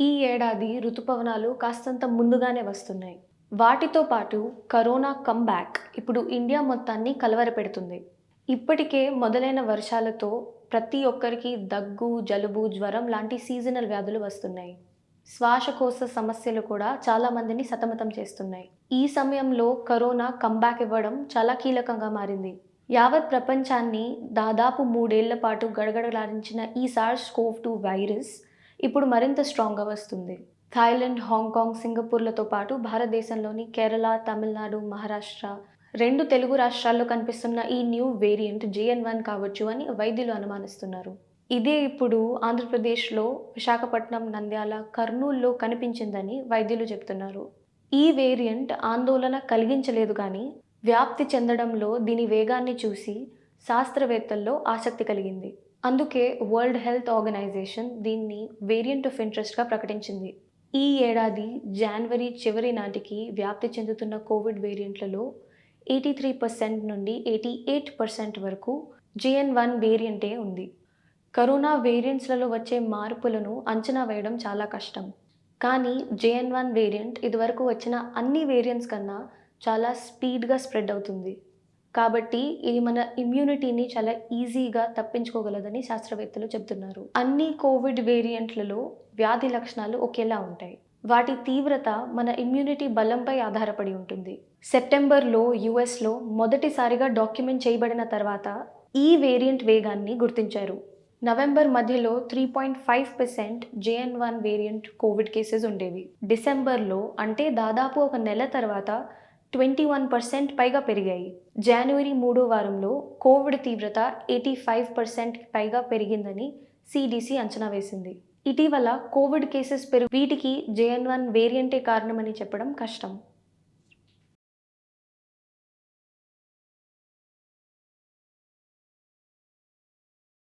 ఈ ఏడాది ఋతుపవనాలు కాస్తంత ముందుగానే వస్తున్నాయి. వాటితో పాటు కరోనా కమ్బ్యాక్ ఇప్పుడు ఇండియా మొత్తాన్ని కలవరపెడుతుంది. ఇప్పటికే మొదలైన వర్షాలతో ప్రతి ఒక్కరికి దగ్గు జలుబు జ్వరం లాంటి సీజనల్ వ్యాధులు వస్తున్నాయి. శ్వాసకోశ సమస్యలు కూడా చాలా మందిని సతమతం చేస్తున్నాయి. ఈ సమయంలో కరోనా కంబ్యాక్ ఇవ్వడం చాలా కీలకంగా మారింది. యావత్ ప్రపంచాన్ని దాదాపు మూడేళ్ళ పాటు గడగడలాడించిన ఈ సార్స్ కోవ్ టూ వైరస్ ఇప్పుడు మరింత స్ట్రాంగ్గా వస్తుంది. థాయిలాండ్ హాంకాంగ్ సింగపూర్లతో పాటు భారతదేశంలోని కేరళ తమిళనాడు మహారాష్ట్ర రెండు తెలుగు రాష్ట్రాల్లో కనిపిస్తున్న ఈ న్యూ వేరియంట్ జేఎన్ వన్ కావచ్చు అని వైద్యులు అనుమానిస్తున్నారు. ఇదే ఇప్పుడు ఆంధ్రప్రదేశ్లో విశాఖపట్నం నంద్యాల కర్నూల్లో కనిపించిందని వైద్యులు చెప్తున్నారు. ఈ వేరియంట్ ఆందోళన కలిగించలేదు కానీ వ్యాప్తి చెందడంలో దీని వేగాన్ని చూసి శాస్త్రవేత్తల్లో ఆసక్తి కలిగింది. అందుకే వరల్డ్ హెల్త్ ఆర్గనైజేషన్ దీన్ని వేరియంట్ ఆఫ్ ఇంట్రెస్ట్గా ప్రకటించింది. ఈ ఏడాది జనవరి చివరి నాటికి వ్యాప్తి చెందుతున్న కోవిడ్ వేరియంట్లలో ఎయిటీ త్రీ పర్సెంట్ నుండి ఎయిటీ ఎయిట్ పర్సెంట్ వరకు జేఎన్ వన్ వేరియంటే ఉంది. కరోనా వేరియంట్స్లలో వచ్చే మార్పులను అంచనా వేయడం చాలా కష్టం. కానీ జేఎన్ వన్ వేరియంట్ ఇదివరకు వచ్చిన అన్ని వేరియంట్స్ కన్నా చాలా స్పీడ్గా స్ప్రెడ్ అవుతుంది. కాబట్టి ఇది మన ఇమ్యూనిటీని చాలా ఈజీగా తప్పించుకోగలదని శాస్త్రవేత్తలు చెబుతున్నారు. అన్ని కోవిడ్ వేరియంట్లలో వ్యాధి లక్షణాలు ఒకేలా ఉంటాయి. వాటి తీవ్రత మన ఇమ్యూనిటీ బలంపై ఆధారపడి ఉంటుంది. సెప్టెంబర్లో యుఎస్లో మొదటిసారిగా డాక్యుమెంట్ చేయబడిన తర్వాత ఈ వేరియంట్ వేగాన్ని గుర్తించారు. నవంబర్ మధ్యలో three point five percent JN one variant Covid cases ఉండేవి. డిసెంబర్లో అంటే దాదాపు ఒక నెల తర్వాత ట్వంటీ వన్ పర్సెంట్ పైగా పెరిగాయి. జనవరి మూడో వారంలో కోవిడ్ తీవ్రత ఎయిటీ ఫైవ్ పర్సెంట్ పైగా పెరిగిందని సిడిసి అంచనా వేసింది. ఇటీవల కోవిడ్ కేసెస్ పెరుగు వీటికి జేఎన్ వన్ వేరియంటే కారణమని చెప్పడం కష్టం.